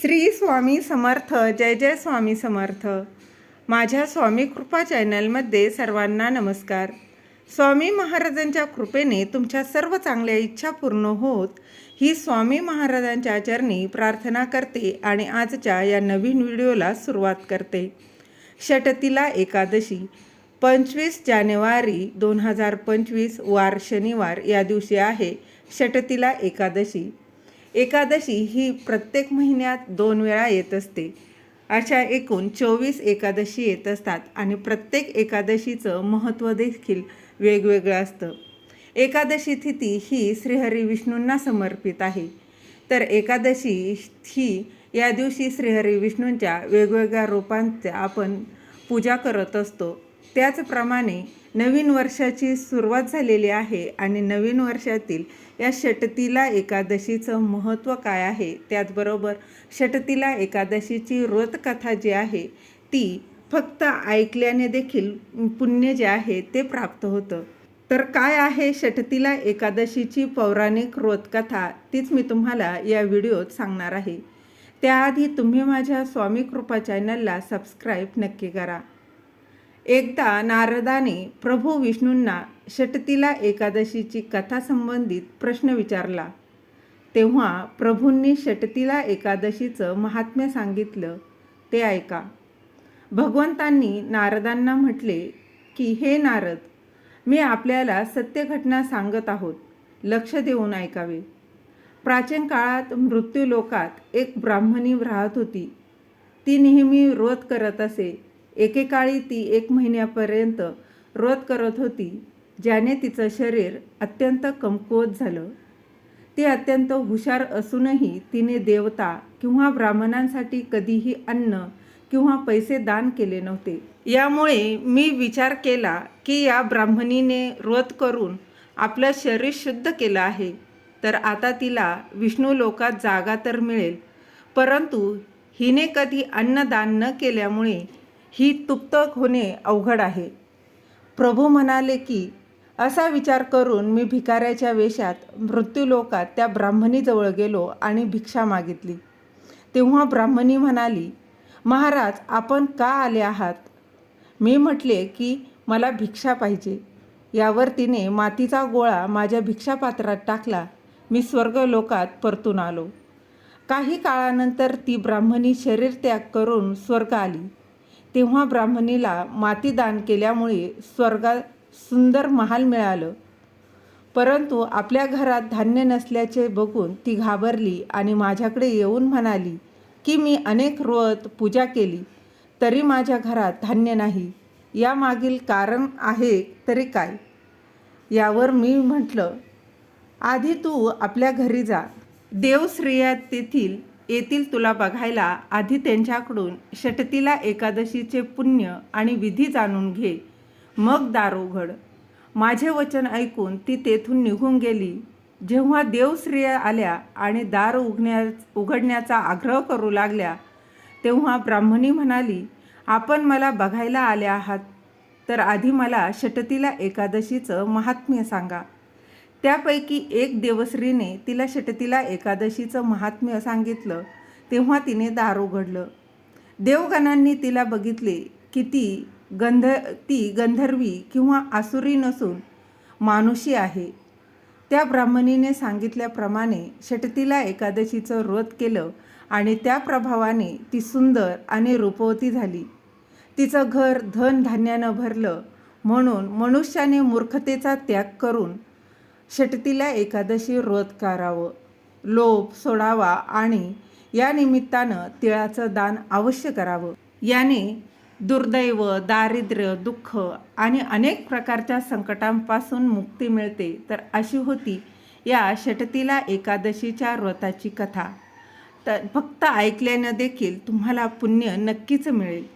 श्री स्वामी समर्थ जय जय स्वामी समर्थ. माझ्या स्वामी कृपा चॅनलमध्ये सर्वांना नमस्कार. स्वामी महाराजांच्या कृपेने तुमच्या सर्व चांगल्या इच्छा पूर्ण होत ही स्वामी महाराजांच्या चरणी प्रार्थना करते आणि आजच्या या नवीन व्हिडिओला सुरुवात करते. षटतीला एकादशी पंचवीस जानेवारी दोन हजार पंचवीस वार शनिवार या दिवशी आहे षटतीला एकादशी. एकादशी ही प्रत्येक महिन्यात दोन वेळा येत असते. अशा एकूण चोवीस एकादशी येत असतात आणि प्रत्येक एकादशीचं महत्त्व देखील वेगवेगळं असतं. एकादशी तिथी ही श्रीहरी विष्णूंना समर्पित आहे. तर एकादशी ही या दिवशी श्रीहरी विष्णूंच्या वेगवेगळ्या रूपांच्या आपण पूजा करत असतो. त्याचप्रमाणे नवीन वर्षाची सुरुवात झालेली आहे आणि नवीन वर्षातील या षटतीला एकादशीचं महत्त्व काय आहे? त्याचबरोबर षटतीला एकादशीची व्रतकथा जी आहे ती फक्त ऐकल्याने देखील पुण्य जे आहे ते प्राप्त होतं. तर काय आहे षटतीला एकादशीची पौराणिक व्रतकथा? तीच मी तुम्हाला या व्हिडिओत सांगणार आहे. त्याआधी तुम्ही माझ्या स्वामी कृपा चॅनलला सबस्क्राईब नक्की करा. एकदा नारदाने प्रभू विष्णूंना षटतीला एकादशीची कथा संबंधित प्रश्न विचारला. तेव्हा प्रभूंनी षटतीला एकादशीचं महात्म्य सांगितलं. ते ऐका. भगवंतांनी नारदांना म्हटले की हे नारद मी आपल्याला सत्य घटना सांगत आहोत. लक्ष देऊन ऐकावे. प्राचीन काळात मृत्यूलोकात एक ब्राह्मणी राहत होती. ती नेहमी व्रत करत असे. एकेकाळी ती एक महिन्यापर्यंत व्रत करत होती ज्याने तिचं शरीर अत्यंत कमकुवत झालं. ती अत्यंत हुशार असूनही तिने देवता किंवा ब्राह्मणांसाठी कधीही अन्न किंवा पैसे दान केले नव्हते. यामुळे मी विचार केला की या ब्राह्मणीने व्रत करून आपलं शरीर शुद्ध केलं आहे तर आता तिला विष्णू लोकात जागा तर मिळेल परंतु हिने कधी अन्नदान न केल्यामुळे ही तुप्तक होणे अवघड आहे. प्रभू म्हणाले की असा विचार करून मी भिकाऱ्याच्या वेशात मृत्यूलोकात त्या ब्राह्मणीजवळ गेलो आणि भिक्षा मागितली. तेव्हा ब्राह्मणी म्हणाली महाराज आपण का आले आहात? मी म्हटले की मला भिक्षा पाहिजे. यावर तिने मातीचा गोळा माझ्या भिक्षापात्रात टाकला. मी स्वर्गलोकात परतून आलो. काही काळानंतर ती ब्राह्मणी शरीर त्याग करून स्वर्ग आली. तेव्हा ब्राह्मणीला माती दान केल्यामुळे स्वर्गात सुंदर महाल मिळालं. परंतु आपल्या घरात धान्य नसल्याचे बघून ती घाबरली आणि माझ्याकडे येऊन म्हणाली की मी अनेक व्रत पूजा केली तरी माझ्या घरात धान्य नाही. यामागील कारण आहे तरी काय? यावर मी म्हटलं आधी तू आपल्या घरी जा. देवश्रेया तेथील येथील तुला बघायला आधी त्यांच्याकडून षटतीला एकादशीचे पुण्य आणि विधी जाणून घे. मग दार उघड. माझे वचन ऐकून ती तेथून निघून गेली. जेव्हा देवश्रेया आल्या आणि दार उघण्या उघडण्याचा आग्रह करू लागल्या तेव्हा ब्राह्मणी म्हणाली आपण मला बघायला आल्या आहात. तर आधी मला षटतीला एकादशीचं महात्म्य सांगा. त्यापैकी एक देवश्रीने तिला षटतीला एकादशीचं महात्म्य सांगितलं तेव्हा तिने दार उघडलं. देवगणांनी तिला बघितले की ती गंध ती गंधर्वी किंवा आसुरी नसून मानुषी आहे. त्या ब्राह्मणीने सांगितल्याप्रमाणे षटतीला एकादशीचं व्रत केलं आणि त्या प्रभावाने ती सुंदर आणि रूपवती झाली. तिचं घर धन धान्यानं भरलं म्हणून मनुष्याने मूर्खतेचा त्याग करून षटतीला एकादशी व्रत करावं. लोभ सोडावा आणि या निमित्तानं तिळाचं दान अवश्य करावं. याने दुर्दैव दारिद्र्य दुःख आणि अनेक प्रकारच्या संकटांपासून मुक्ती मिळते. तर अशी होती या षटतीला एकादशीच्या व्रताची कथा. तर फक्त ऐकल्यानं देखील तुम्हाला पुण्य नक्कीच मिळेल.